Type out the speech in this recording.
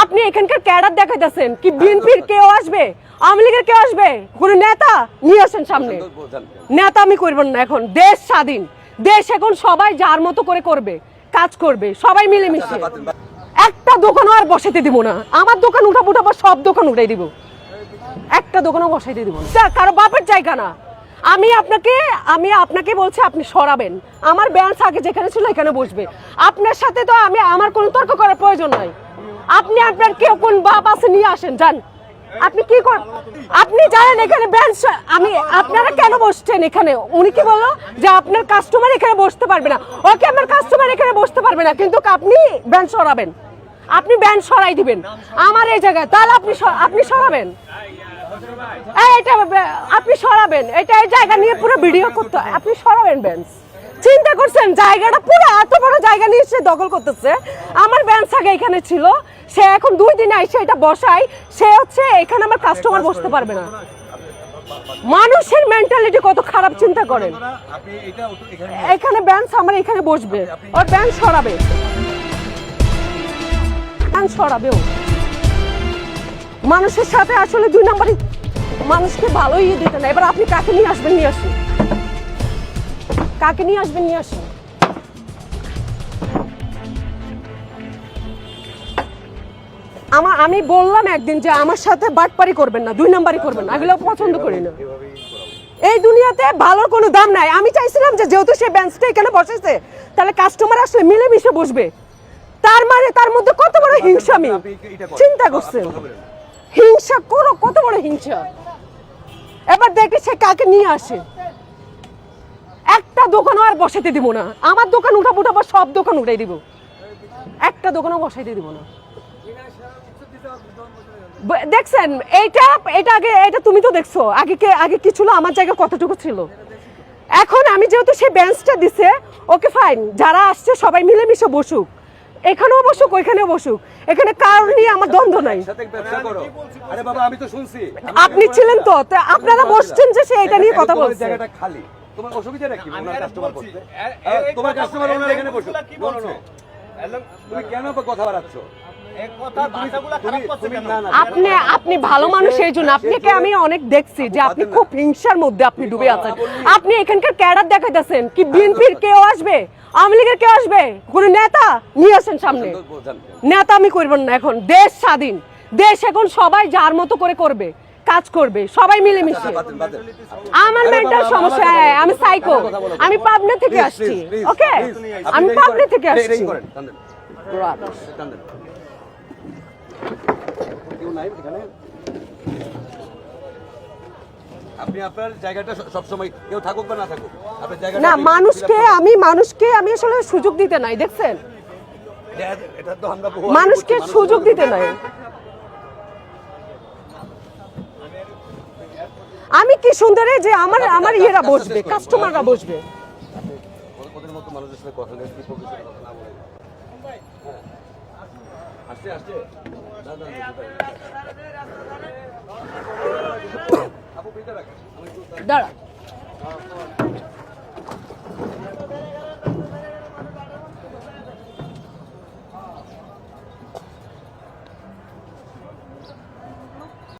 আপনি এখানকার ক্যাডার দেখাইতেছেন কি বিএনপির কেউ আসবে? আওয়ামী লীগের কেউ আসবে? কোনো নেতা নিয়ে আসেন সামনে। নেতা আমি করবেন না এখন। দেশ স্বাধীন। দেশ এখন সবাই যার মতো করে করবে কাজ করবে সবাই মিলেমিশে। একটা দোকানও আর বসাতে দিব না। আমার দোকান উঠাবো উঠাবো সব দোকান উঠাই দিব। একটা দোকানও বসাইতে দিব না। কারও বাপের জায়গা না। আমি আপনাকে আমি আপনাকে বলছি আপনি সরাবেন। আমার ব্যান্স আগে যেখানে ছিল এখানে বসবে। আপনার সাথে তো আমি আমার কোনো তর্ক প্রয়োজন নাই। আপনি আপনার কেউ কোন বাপ আছে নিয়ে আসেন, যান। আপনি কি কর আপনি জানেন এখানে ব্যান্স আমি আপনারা কেন বসছেন এখানে? উনি কি বলল? যে আপনার কাস্টমার এখানে বসতে পারবে না। ওকে আমার কাস্টমার এখানে বসতে পারবে না, কিন্তু আপনি ব্যান্ড সরাবেন। আপনি ব্যান্ড সরাই দিবেন। আমার এই জায়গায়, তাহলে আপনি আপনি সরাবেন। এটা আপনি সরাবেন। এটা এই জায়গা নিয়ে পুরো ভিডিও করতে। আপনি সরাবেন বেঞ্চ চিন্তা করছেন, জায়গাটা পুরো এত বড় জায়গা নিয়ে সে দখল করতেছে। আমার বেঞ্চ আগে এখানে ছিল, সে এখন দুই দিন আইসে এটা বসাই সে হচ্ছে এখানে আমার কাস্টমার বসতে পারবে না। মানুষের মেন্টালিটি কত খারাপ চিন্তা করেন। এখানে বেঞ্চ আমার এখানে বসবে, ওর বেঞ্চ সরাবে। সরাবে ও। মানুষের সাথে আসলে দুই নম্বরই মানুষকে ভালোই দিতে না এবার আপনি কাকে নিয়ে আসবেন, নিয়ে আসুন। কাকে নিয়ে আসবেন, নিয়ে আসুন। আমার, আমি বললাম একদিন যে আমার সাথে বাটপারি করবেন না, দুই নাম্বারই করবেন না, এগুলো পছন্দ করি না। এই দুনিয়াতে ভালোর কোনো দাম নাই। আমি চাইছিলাম যে যেহেতু সে বেঞ্চটা এখানে বসেছে, তাহলে কাস্টমার আসলে মিলেমিশে বসবে। তার মানে তার মধ্যে কত বড় হিংসা আমি। চিন্তা করছেন। হিংসা করো, কত বড় হিংসা। এবার দেখি সে কাকে নিয়ে আসে। একটা দোকানও আর বসাতে দিব না। আমার দোকান উঠাবো উঠাবো সব দোকান উঠাই দিব। একটা দোকানও বসাইতে দিব না। দেখছেন এইটা এটা আগে এটা তুমি তো দেখছ। আগে কে আগে কি ছিল? আমার জায়গা কতটুকু ছিল? এখন আমি যেহেতু সেই বেঞ্চটা দিছে ওকে ফাইন যারা আসছে সবাই মিলেমিশে বসুক। এখানেও বসুক ওইখানেও বসুক। এখানে কারণ নিয়ে আমার দ্বন্দ্ব নাই। আপনি ছিলেন তো আপনারা বসছেন যে সে এটা নিয়ে কথা বলছে। তোমার অসুবিধা নাকি? ওনার কাস্টমার এই তোমার কাস্টমার ওনার এখানে বসো। কি. বলছে? তুমি কেন কথা বাড়াচ্ছ? আপনি আপনি ভালো মানুষ এই জন্য আপনাকে আমি অনেক দেখছি যে আপনি খুব হিংসার মধ্যে আপনি ডুবে আছেন। আপনি এখানকার ক্যাডার দেখাইতেছেন কি বিএনপির কেউ আসবে? আওয়ামী লীগের কেউ আসবে? কোন নেতা? নিয়ে আসেন সামনে। নেতা আমি করবেন না এখন। দেশ স্বাধীন। দেশ এখন সবাই যার মতো করে করবে। কাজ করবে সবাই মিলেমিশে। আমার মেন্টাল সমস্যা হ্যাঁ, আমি সাইকো। আমি পাবনা থেকে আসছি ওকে আমি পাবনা থেকে আসছি? আপনি আপনার জায়গাটা কেউ থাকুক বা না থাকুক আপনার না মানুষকে আমি মানুষকে আমি আসলে সুযোগ দিতে নাই দেখছেন? মানুষকে সুযোগ দিতে নাই। কি সুন্দরে যে আমার আমার ইয়েরা বসবে কাস্টমাররা বসবে। ওদের- ওদের মতো মানুষের সাথে কথা বলে কি প্রফেশনাল কথা না বলে। হ্যাঁ। দাঁড়া